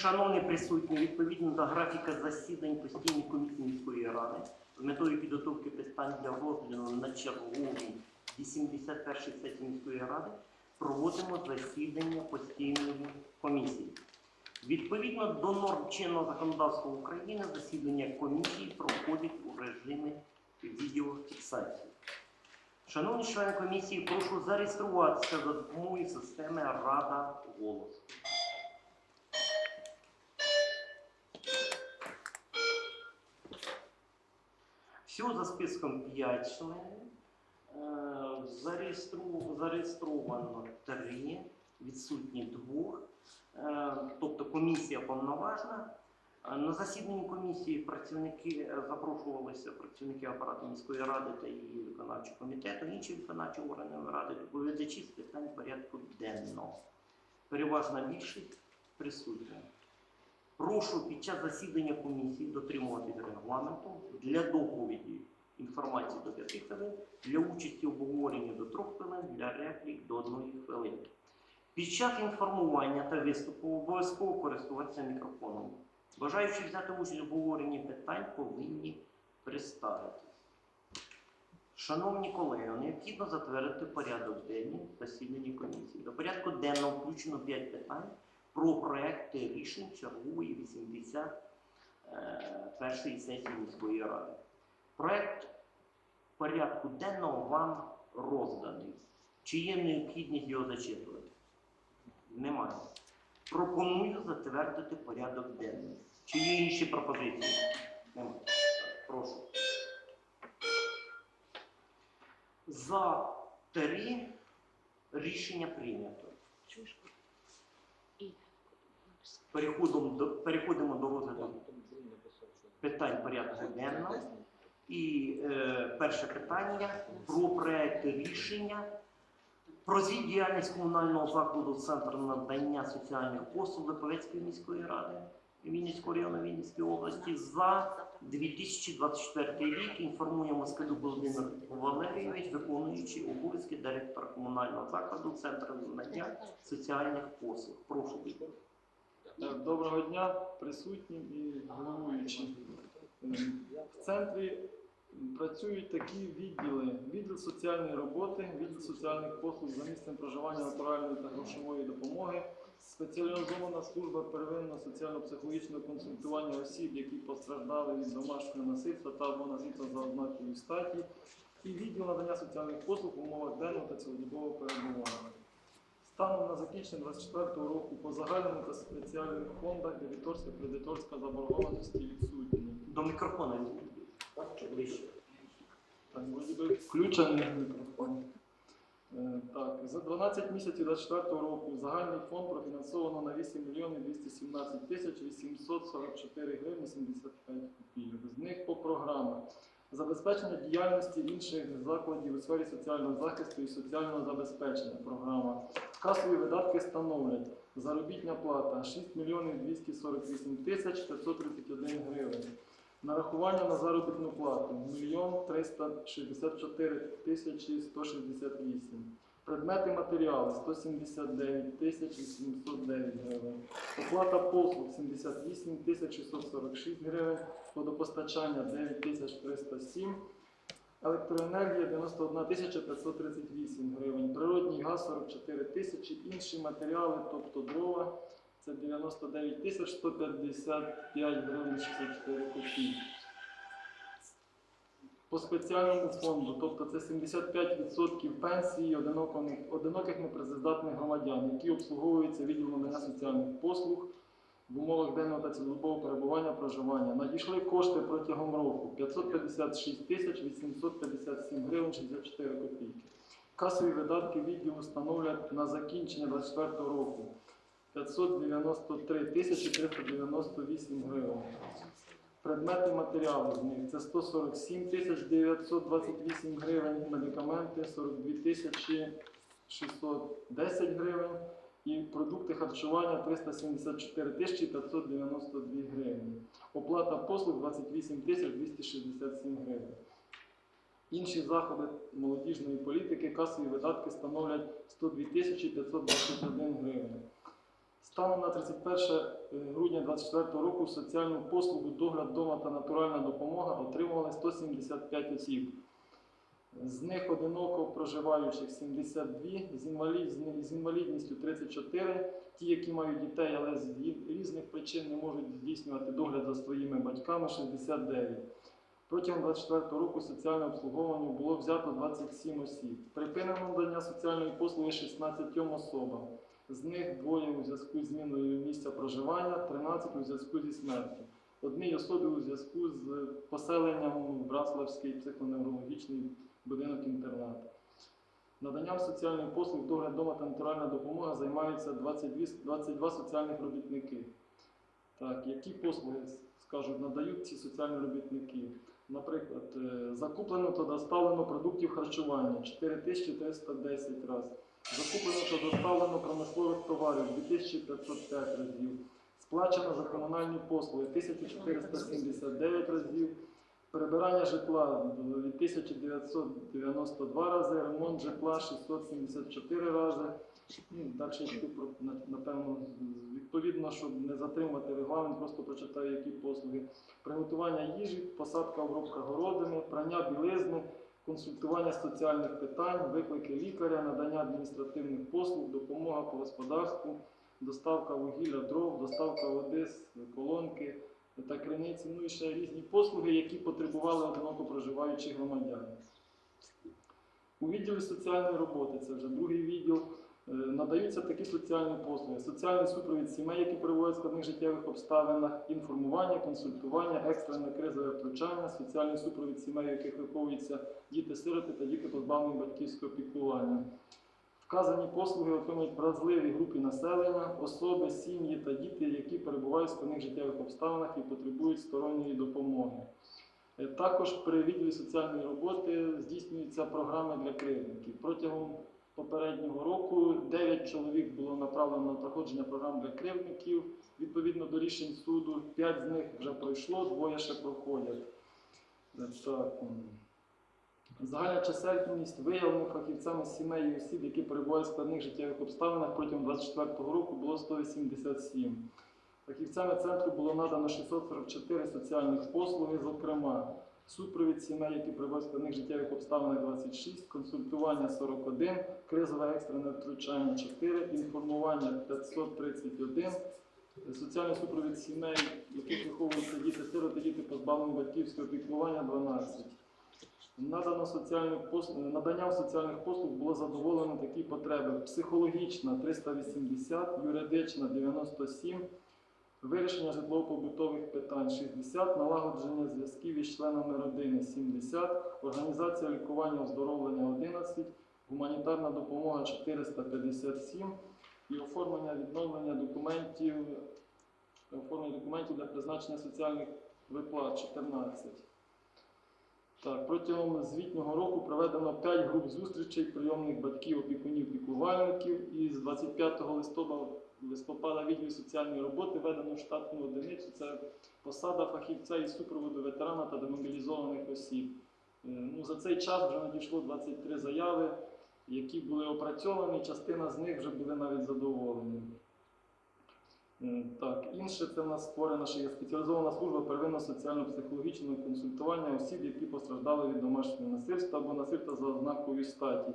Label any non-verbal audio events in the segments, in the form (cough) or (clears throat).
Шановні присутні, відповідно до графіка засідань постійної комісії міської ради з метою підготовки питань для розгляду на черговій 81-й сесії міської ради проводимо засідання постійної комісії. Відповідно до норм чинного законодавства України, засідання комісії проходить у режимі відеофіксації. Шановні члени комісії, прошу зареєструватися за допомогою системи Рада голос. Всього за списком 5 членів. Е, Зареєстровано 3, відсутні 2. Е, Тобто комісія повноважна. Е, На засіданні комісії працівники е, запрошувалися працівники апарату міської ради та її виконавчого комітету, інші виконавчі органи ради, доповідачі з питань порядку денного. Переважна більшість присутня. Прошу під час засідання комісії дотримуватись регламенту для доповіді інформації до 5 хвилин, для участі в обговоренні до 3 хвилин, для реплік до 1 хвилини. Під час інформування та виступу обов'язково користуватися мікрофоном. Бажаючи взяти участь в обговоренні питань, повинні представитись. Шановні колеги, необхідно затвердити порядок денний засідання комісії. До порядку денного включено 5 питань про проекти рішень чергової 81 сесії міської ради. Проект порядку денного вам розданий. Чи є необхідність його зачитувати? Немає. Пропоную затвердити порядок денний. Чи є інші пропозиції? Немає. Прошу. За три рішення прийнято. Переходимо до, переходимо до розгляду питань порядку денного. І е, перше питання про проект рішення про звіт діяльність комунального закладу Центр надання соціальних послуг Липовецької міської ради Вінницького району Вінницької області за 2024 рік. Інформує Москалюк Володимир Валерійович, виконуючий обов'язки директора комунального закладу Центр надання соціальних послуг. Прошу Віктор. Доброго дня присутнім і головуючим. Ем, В центрі працюють такі відділи: відділ соціальної роботи, відділ соціальних послуг за місцем проживання натуральної та грошової допомоги, спеціалізована служба первинного соціально-психологічного консультування осіб, які постраждали від домашнього насильства та або насильства за ознакою статі, і відділ надання соціальних послуг в умовах денного та цілодобового перебування. Станом на закінчення 24 року по загальному та спеціальних фондах дебіторська кредиторська заборгованості відсутні. До мікрофона ближче. Так, вроді би включений мікрофон. Е, Так, за 12 місяців 24 року загальний фонд профінансовано на 8 мільйонів 217 тисяч 844 гривні 75 копійок. З них по програмах забезпечення діяльності інших закладів у сфері соціального захисту і соціального забезпечення програма. Касові видатки становлять заробітня плата 6 мільйонів 248 тисяч 531 гривень. Нарахування на заробітну плату 1 364 тисячі 168. Предмети матеріали 179 тисяч 809 гривень. Оплата послуг 78 тисяч 646 гривень. Водопостачання 9 тисяч 307 Електроенергія 91 538 гривень, природній газ 44 тисячі, інші матеріали, тобто дрова, це 99 155 гривень 64 копійки. По спеціальному фонду, тобто це 75% пенсії одиноких, непрацездатних громадян, які обслуговуються надання соціальних послуг в умовах денного та цілодобового перебування проживання. Надійшли кошти протягом року 556 тисяч 857 гривень 64 копійки. Касові видатки відділу становлять на закінчення 2024 року 593 тисячі 398 гривень. Предмети матеріалу з них це 147 тисяч 928 гривень, медикаменти 42 тисячі 610 гривень і продукти харчування 374 тисячі 592 гривні. Оплата послуг 28 тисяч 267 гривень. Інші заходи молодіжної політики касові видатки становлять 102 тисячі 521 гривень. Станом на 31 грудня 2024 року соціальну послугу догляд дома та натуральна допомога отримували 175 осіб. З них одиноко проживаючих 72, з, інвалід, з інвалідністю 34, ті, які мають дітей, але з різних причин не можуть здійснювати догляд за своїми батьками 69. Протягом 2024 року соціальне обслуговування було взято 27 осіб. Припинено надання соціальної послуги 16 особам. З них двоє у зв'язку з зміною місця проживання, 13 у зв'язку зі смертю. Одній особі у зв'язку з поселенням в Браславський психоневрологічний будинок інтернат. Наданням соціальної послуги догляд дома та натуральна допомога займаються 22, 22 соціальних робітники. Так, які послуги скажуть, надають ці соціальні робітники? Наприклад, е, закуплено та доставлено продуктів харчування 4310 разів. Закуплено та доставлено промислових товарів 2505 разів. Сплачено за комунальні послуги 1479 разів. Прибирання житла 1992 рази, ремонт житла 674 рази. Ну, далі йду напевно відповідно, щоб не затримати регламент, просто прочитаю, які послуги. Приготування їжі, посадка обробка городини, прання білизни, консультування соціальних питань, виклики лікаря, надання адміністративних послуг, допомога по господарству, доставка вугілля, дров, доставка води з колонки та криниці, ну і ще різні послуги, які потребували одиноко проживаючі громадяни. У відділі соціальної роботи, це вже другий відділ, е, надаються такі соціальні послуги: соціальний супровід сімей, які перебувають в складних життєвих обставинах, інформування, консультування, екстрене кризове втручання, соціальний супровід сімей, в яких виховуються діти-сироти та діти позбавлені батьківського піклування. Вказані послуги отримують вразливі групи населення, особи, сім'ї та діти, які перебувають в складних життєвих обставинах і потребують сторонньої допомоги. Е, Також при відділі соціальної роботи здійснюються програми для кривдників. Протягом попереднього року 9 чоловік було направлено на проходження програм для кривдників. Відповідно до рішень суду, 5 з них вже пройшло, двоє ще проходять. Е, Так. Загальна чисельність виявлених фахівцями сімей і осіб, які перебувають в складних життєвих обставинах протягом 2024 року було 187. Фахівцями центру було надано 644 соціальних послуги, зокрема, супровід сімей, які перебувають в складних життєвих обставинах 26, консультування 41, кризове екстрене втручання 4, інформування 531, соціальний супровід сімей, яких виховуються діти сироти, діти позбавлені батьківського піклування 12. Надано соціальні послуги, наданням соціальних послуг було задоволено такі потреби: психологічна 380, юридична 97, вирішення житлово-побутових питань 60, налагодження зв'язків із членами родини 70, організація лікування оздоровлення 11, гуманітарна допомога 457 і оформлення відновлення документів, оформлення документів для призначення соціальних виплат 14. Так, протягом звітнього року проведено 5 груп зустрічей прийомних батьків, опікунів, піклувальників. І з 25 листопада, листопада відділу соціальної роботи введено штатну одиницю. Це посада фахівця із супроводу ветерана та демобілізованих осіб. Е, Ну, за цей час вже надійшло 23 заяви, які були опрацьовані. Частина з них вже були навіть задоволені. Так, інше це в нас створена ще є спеціалізована служба первинно соціально-психологічного консультування осіб, які постраждали від домашнього насильства або насильства за ознакою статі.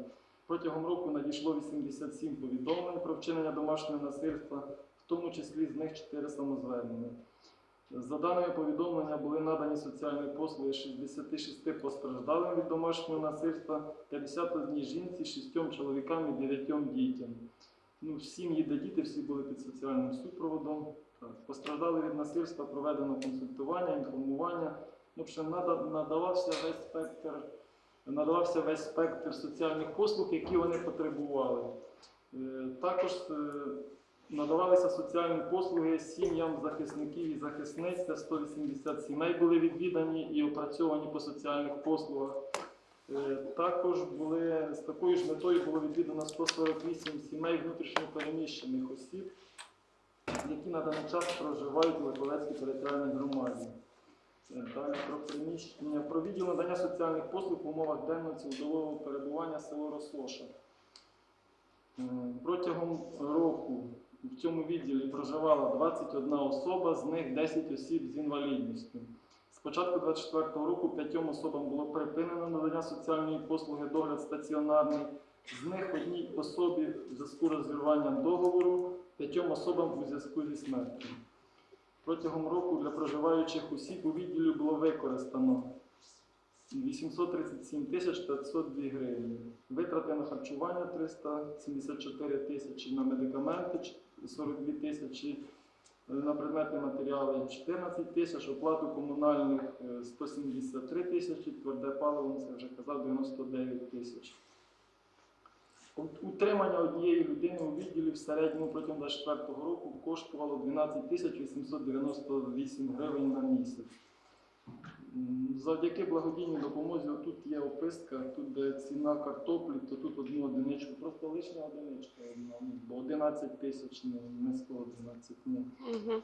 Протягом року надійшло 87 повідомлень про вчинення домашнього насильства, в тому числі з них 4 самозвернення. За даними повідомлення були надані соціальні послуги 66 постраждалим від домашнього насильства, 51 жінці, 6 чоловікам і 9 дітям. Ну, сім'ї, де діти всі були під соціальним супроводом. Постраждали від насильства, проведено консультування, інформування. Ну, общем, надавався весь спектр, надавався весь спектр соціальних послуг, які вони потребували. Е, Також е, надавалися соціальні послуги сім'ям захисників і захисниць. 180 сімей були відвідані і опрацьовані по соціальних послугах. Е, Також були з такою ж метою було відвідано 148 сімей внутрішньопереміщених осіб, які на даний час проживають у Верховецькій територіальній громаді. Е, Далі про приміщення про відділ надання соціальних послуг в умовах денного цілодобового перебування село Рослоша. Е, Протягом року В цьому відділі проживала 21 особа, з них 10 осіб з інвалідністю. Початку 2024 року п'ятьом особам було припинено надання соціальної послуги догляд стаціонарний. З них одній особі в зв'язку з договору, п'ятьом особам у зв'язку зі смертю. Протягом року для проживаючих осіб у відділі було використано 837 тисяч 502 гривні. Витрати на харчування 374 тисячі, на медикаменти 42 тисячі, на предметні матеріали 14 тисяч, оплату комунальних е, 173 тисячі, тверде паливо, це вже казав, 99 тисяч. Утримання однієї людини у відділі в середньому протягом 2024 року коштувало 12 тисяч 898 гривень на місяць. Завдяки благодійній допомозі, тут є описка, тут де ціна картоплі, то тут одну одиничку, просто лишня одиничка ну, бо 11 тисяч, не, не 111, ні. Угу.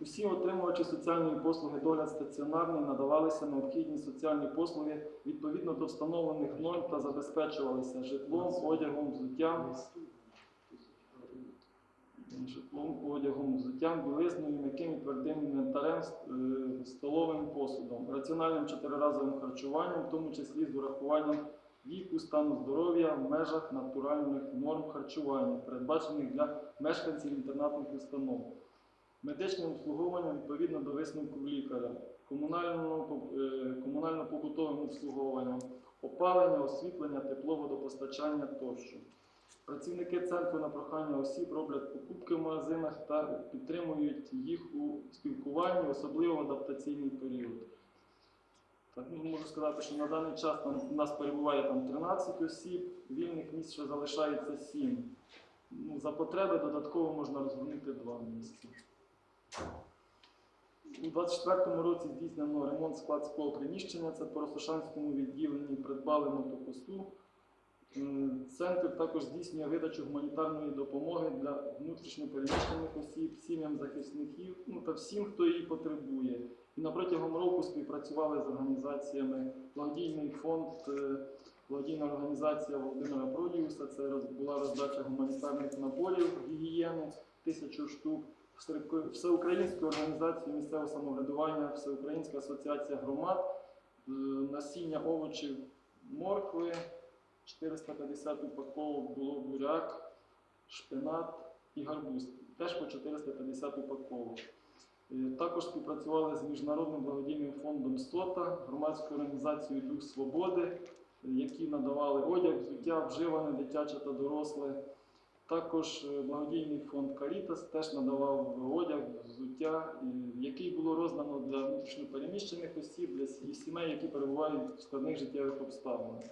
Усі отримувачі соціальної послуги догляд стаціонарний надавалися необхідні соціальні послуги відповідно до встановлених норм та забезпечувалися житлом, одягом, взуттям, житлом, одягом, взуттям, білизною, м'яким і твердим інвентарем, е, столовим посудом, раціональним чотириразовим харчуванням, в тому числі з урахуванням віку, стану здоров'я в межах натуральних норм харчування, передбачених для мешканців інтернатних установ. Медичним обслуговуванням відповідно до висновку лікаря, е, комунально-побутовим обслуговуванням, опалення, освітлення, тепло, водопостачання тощо. Працівники центру на прохання осіб роблять покупки в магазинах та підтримують їх у спілкуванні, особливо в адаптаційний період. Так, ну, можу сказати, що на даний час там, у нас перебуває там 13 осіб, вільних місць ще залишається 7. Ну, за потреби додатково можна розгорнути 2 місця. У 24-му році здійснено ремонт складського приміщення, це по Росошанському відділенні придбали мотопосту. Центр також здійснює видачу гуманітарної допомоги для внутрішньопереміщених осіб, сім'ям захисників ну, та всім, хто її потребує. І на протягом року співпрацювали з організаціями Благодійний фонд, е, благодійна організація Володимира Продіуса. Це була роздача гуманітарних наборів гігієни, тисячу штук. Всеук- Всеукраїнську організацію місцевого самоврядування, Всеукраїнська асоціація громад, е, насіння овочів моркви, 450 упаковок було буряк, шпинат і гарбуз. Теж по 450 упаковок. Е, Також співпрацювали з міжнародним благодійним фондом СОТА, громадською організацією Дух Свободи, е, які надавали одяг, взуття, вживане, дитяче та доросле. Також е, благодійний фонд Карітас теж надавав одяг, взуття, який було роздано для внутрішньопереміщених осіб, для сімей, які перебувають в складних життєвих обставинах.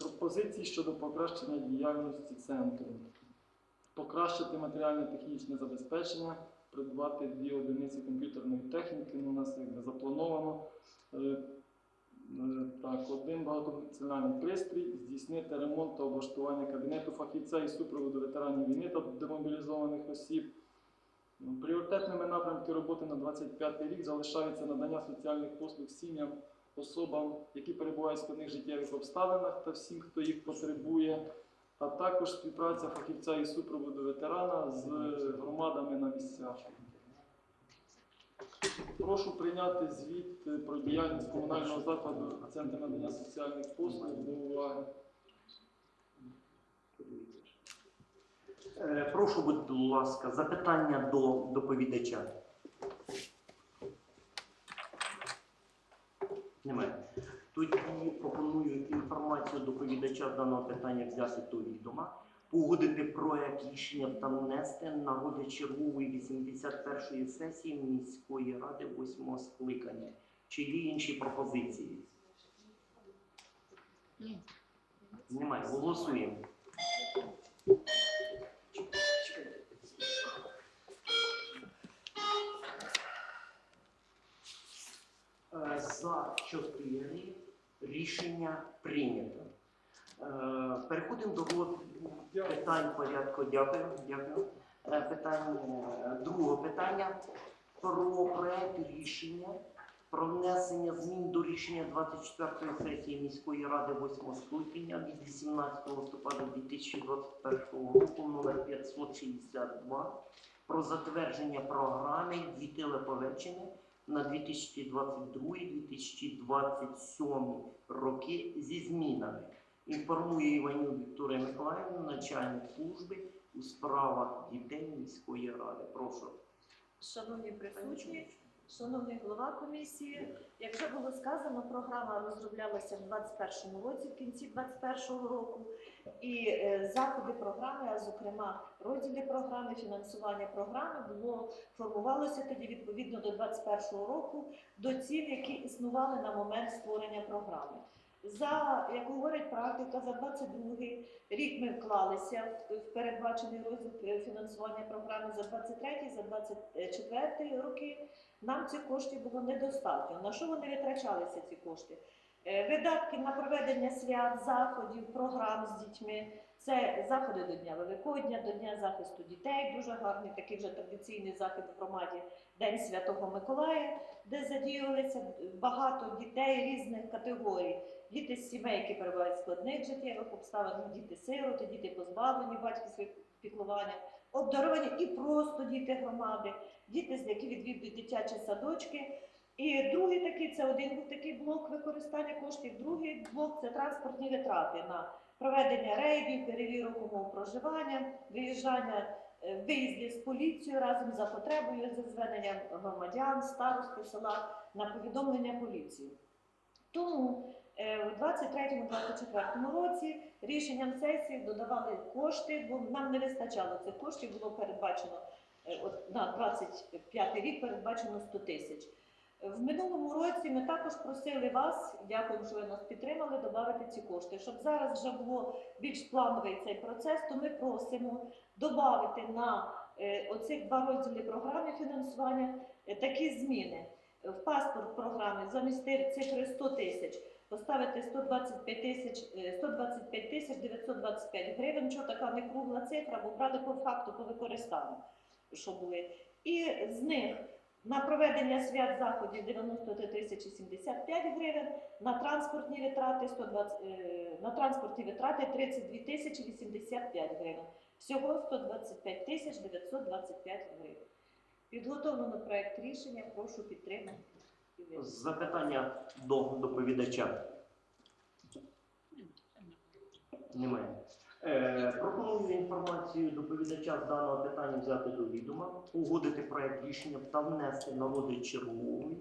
Пропозиції щодо покращення діяльності центру. Покращити матеріально-технічне забезпечення, придбати дві одиниці комп'ютерної техніки, ну, у нас якби заплановано. Е, е, Так, один багатофункціональний пристрій, здійснити ремонт та облаштування кабінету фахівця і супроводу ветеранів війни та демобілізованих осіб. Пріоритетними напрямки роботи на 25 рік залишаються надання соціальних послуг сім'ям, особам, які перебувають в складних життєвих обставинах та всім, хто їх потребує, а також співпраця фахівця і супроводу ветерана з громадами на місцях. Прошу прийняти звіт е, про діяльність комунального закладу Центру надання соціальних послуг до уваги. Е, Прошу, будь ласка, запитання до доповідача. Немає. Тоді пропоную інформацію доповідача з даного питання взяти до відома, погодити проект рішення та внести на розгляд чергової 81-ї сесії міської ради 8 скликання. Чи є інші пропозиції? Немає. Голосуємо. Е, За 4 рішення прийнято. Е, Переходимо до питань порядку. Дякую. Е, Питання, е, другого питання про проект рішення про внесення змін до рішення 24-ї сесії міської ради 8 скликання від 18 листопада 2021 року номер 562 про затвердження програми «Діти Липовеччини» на 2022-2027 роки зі змінами. Інформує Іваню Вікторія Миколаївна, начальник служби у справах дітей міської ради. Прошу. Шановні присутні, шановний голова комісії, як вже було сказано, програма розроблялася в 2021 році, в кінці 2021 року, і е, заходи програми, а зокрема розділи програми, фінансування програми було формувалося тоді відповідно до 2021 року до ціль, які існували на момент створення програми. За як говорить практика, за 22 рік ми вклалися в- передбачений розвиток фінансування програми за 23 за 24 роки. Нам цих коштів було недостатньо. На що вони витрачалися ці кошти? Е, Видатки на проведення свят, заходів, програм з дітьми. Це заходи до Дня Великодня, до Дня захисту дітей. Дуже гарний такий вже традиційний захід в громаді День Святого Миколая, де задіювалися багато дітей різних категорій. Діти з сімей, які перебувають складних життєвих обставинах, діти сироти, діти позбавлені батьківського піклування, обдаровані і просто діти громади, діти, які відвідують дитячі садочки. І другий такий це один був такий блок використання коштів. Другий блок це транспортні витрати на проведення рейдів, перевірок умов проживання, виїжджання е, виїздів з поліцією разом за потребою, за зверненням громадян, старости села на повідомлення поліції. Тому у 23-24 році рішенням сесії додавали кошти, бо нам не вистачало цих коштів, було передбачено е, от на 25 рік передбачено 100 тисяч. В минулому році ми також просили вас, дякуємо, що ви нас підтримали, додати ці кошти. Щоб зараз вже було більш плановий цей процес, то ми просимо додати на е, оцих два розділи програми фінансування е, такі зміни. В паспорт програми замістити цифри 100 тисяч поставити 125 тисяч е, 125 тисяч 925 гривень. Що така не кругла цифра, бо брали по факту по використанню, що були. І з них на проведення свят заходів 93 тисячі 75 гривень, на транспортні витрати 120, е, на транспортні витрати 32 тисячі 85 гривень. Всього 125 тисяч 925 гривень. Підготовлено проект рішення, прошу підтримати. Запитання до доповідача. Немає. Е, пропоную інформацію доповідача з даного питання взяти до відома, угодити проект рішення та внести на розгляд чергової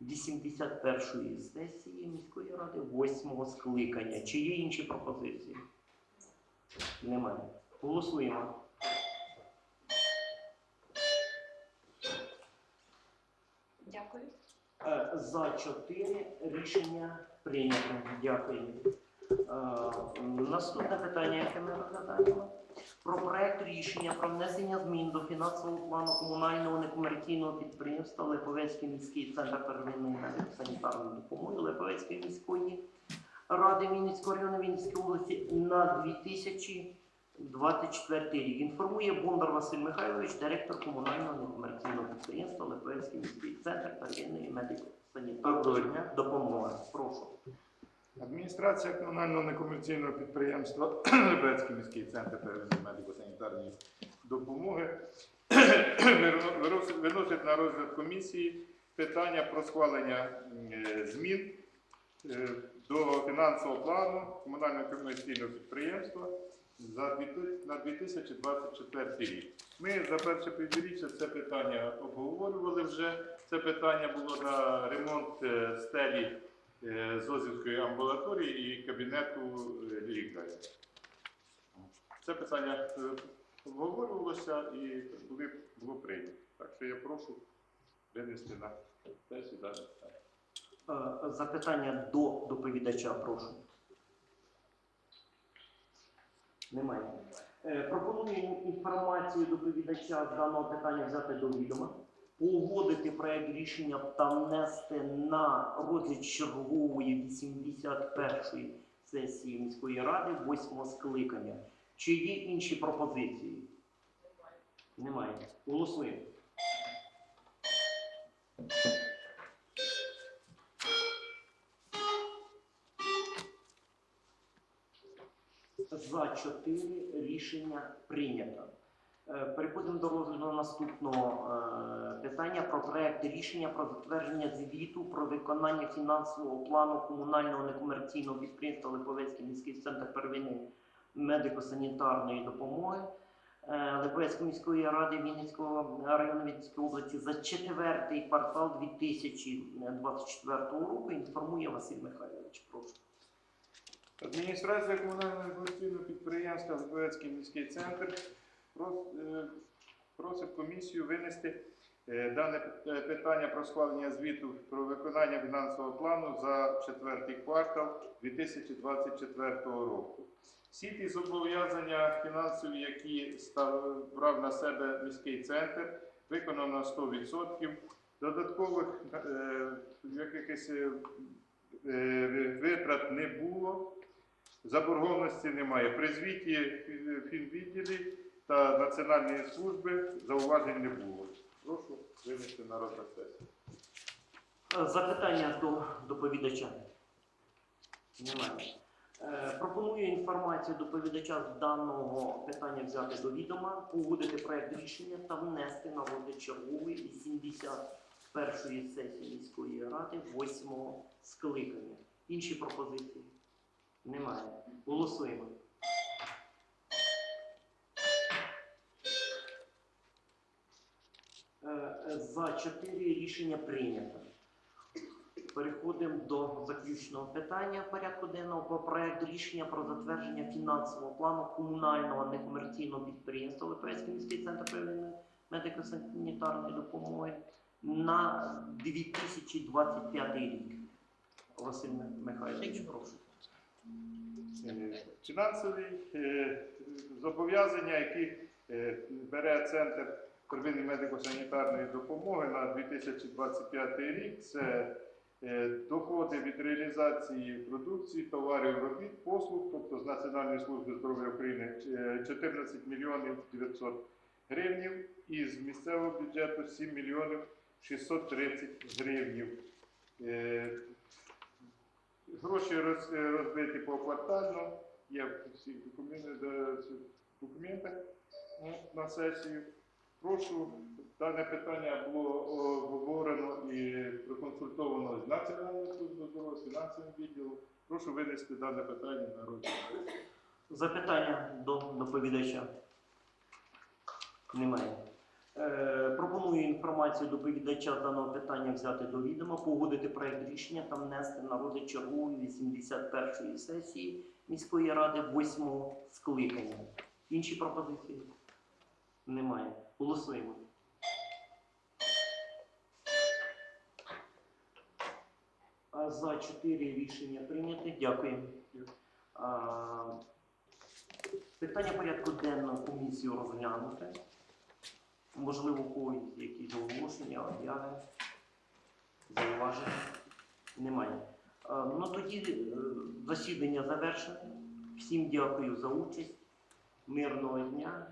81-ї сесії міської ради 8 скликання. Чи є інші пропозиції? Немає. Голосуємо. Дякую. Е, За 4 рішення прийнято. Дякую. Е, Наступне питання, яке ми розглядаємо. Про проект рішення про внесення змін до фінансового плану комунального некомерційного підприємства Липовецький міський центр первинної медико-санітарної допомоги Липовецької міської ради Вінницького району Вінницької області на 2024 рік. Інформує Бондар Василь Михайлович, директор комунального некомерційного підприємства Липовецький міський центр первинної медико-санітарної допомоги. Прошу. Адміністрація комунального некомерційного підприємства (clears throat) Лебецький міський центр первинної медико-санітарної допомоги (clears throat) виносить на розгляд комісії питання про схвалення е, змін е, до фінансового плану комунального некомерційного підприємства на 2024 рік. Ми за перше півріччя це питання обговорювали вже. Це питання було на ремонт е, стелі е, Зозівської амбулаторії і кабінету е, лікаря. Це питання обговорювалося і було прийнято. Так що я прошу винести на сесію дане. Е, Запитання до доповідача, прошу. Немає. Е, Пропоную інформацію доповідача з даного питання взяти до відома, погодити проєкт рішення та внести на розгляд чергової 81-ї сесії міської ради 8 скликання. Чи є інші пропозиції? Немає. Голосуємо. За 4 рішення прийнято. Е, Переходимо до розгляду наступного е, питання про проект рішення про затвердження звіту про виконання фінансового плану комунального некомерційного підприємства Липовецький міський центр первинної медико-санітарної допомоги е, Липовецької міської ради Вінницького району Вінницької області за четвертий квартал 2024 року. Інформує Василь Михайлович. Прошу. Адміністрація комунального інформаційного підприємства Липовецький міський центр е, просить комісію винести е, дане питання про схвалення звіту про виконання фінансового плану за четвертий квартал 2024 року. Всі ті зобов'язання фінансові, які став, брав на себе міський центр, виконано 100%. Додаткових е, якихось е, е, витрат не було. Заборгованості немає. При звіті фінвідділі та Національної служби зауважень не було. Прошу винести на розгляд сесії. Е, Запитання до доповідача? Немає. Е, Пропоную інформацію доповідача з даного питання взяти до відома, погодити проект рішення та внести на розгляд чергової 81-ї сесії міської ради 8-го скликання. Інші пропозиції? Немає. Голосуємо. Е, е, За 4 рішення прийнято. Переходимо до заключного питання порядку денного про проект рішення про затвердження фінансового плану комунального некомерційного підприємства Липовецький міський центр первинної медико-санітарної допомоги на 2025 рік. Василь Михайлович, прошу. Е, Фінансові е, зобов'язання, які е, бере Центр первинної медико-санітарної допомоги на 2025 рік, це доходи від реалізації продукції, товарів, робіт, послуг, тобто з Національної служби здоров'я України е, 14 мільйонів 900 гривнів і з місцевого бюджету 7 мільйонів 630 гривнів. Е, Гроші е, розбиті поквартально, є в всіх документах, ну, на сесію. Прошу, дане питання було обговорено і проконсультовано з Національною службою здоров'я, фінансовим відділом. Прошу винести дане питання на розгляд. Запитання до доповідача? Немає. Пропоную інформацію доповідача даного питання взяти до відома, погодити проект рішення та внести на розгляд чергової 81-ї сесії міської ради 8-го скликання. Інші пропозиції? Немає. Голосуємо. За 4 рішення прийняти. Дякую. Питання порядку денного комісію розглянути. Можливо, когось якісь оголошення, обяви, зауваження? Немає. Ну тоді е, засідання завершено. Всім дякую за участь. Мирного дня.